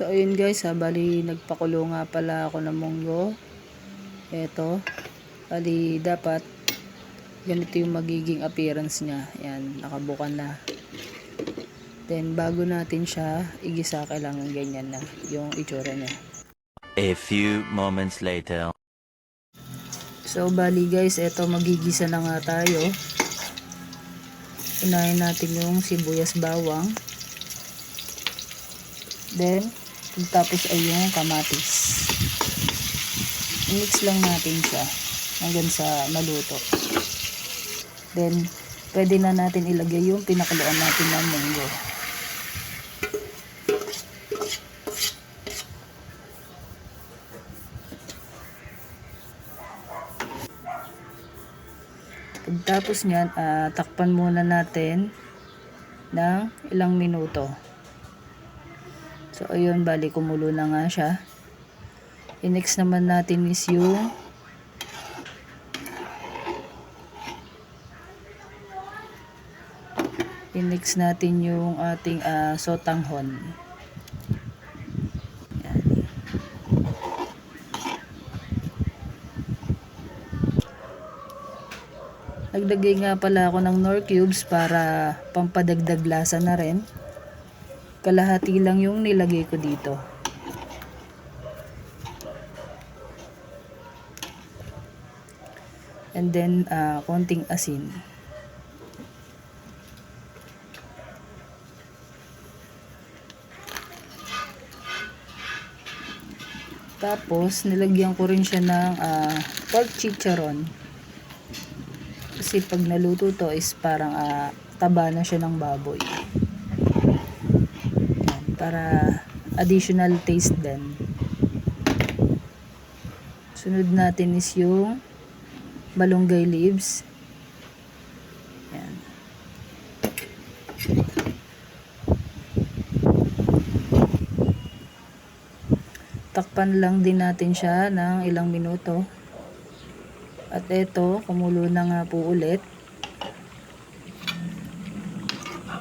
So ayun guys ha, bali nagpakulo nga pala ako ng munggo. Eto. Bali dapat ganito yung magiging appearance niya. Yan, nakabukan na. Then bago natin siya igisa, kailangan ganyan na yung itsura niya. A few moments later. So bali guys, eto magigisa na nga tayo. Unahin natin yung sibuyas bawang. Then, tapos ay yung kamatis. I-mix lang natin siya hanggang sa maluto. Then, pwede na natin ilagay yung pinakuluan natin ng munggo. Pagtapos niyan, ah, takpan muna natin ng ilang minuto. So, ayun, bali kumulo na nga siya. I-next naman natin is yung i-mix natin yung ating ah, sotanghon. Yan. Naglagay nga pala ako ng nor cubes para pampadagdag lasa na rin. Kalahati lang yung nilagay ko dito. And then, ah, konting asin. Tapos, nilagyan ko rin siya ng ah, pork chicharon. Kasi pag naluto to is parang ah, taba na siya ng baboy. Para additional taste din. Sunod natin is yung malunggay leaves. Yan. Takpan lang din natin siya ng ilang minuto. At eto, kumulo na nga po ulit.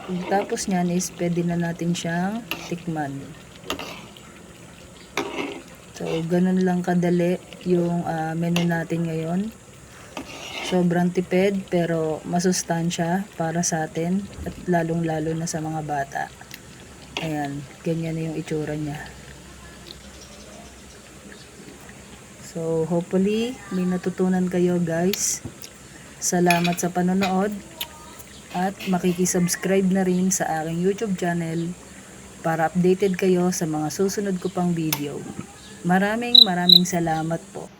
Tapos niyan is pwede na natin siyang tikman. So, ganun lang kadali yung ah, menu natin ngayon. Sobrang tipid pero masustansya para sa atin at lalong-lalo na sa mga bata. Ayan, ganyan na yung itsura niya. So, hopefully, may natutunan kayo guys. Salamat sa panonood at makikisubscribe na rin sa aking YouTube channel para updated kayo sa mga susunod ko pang video. Maraming maraming salamat po.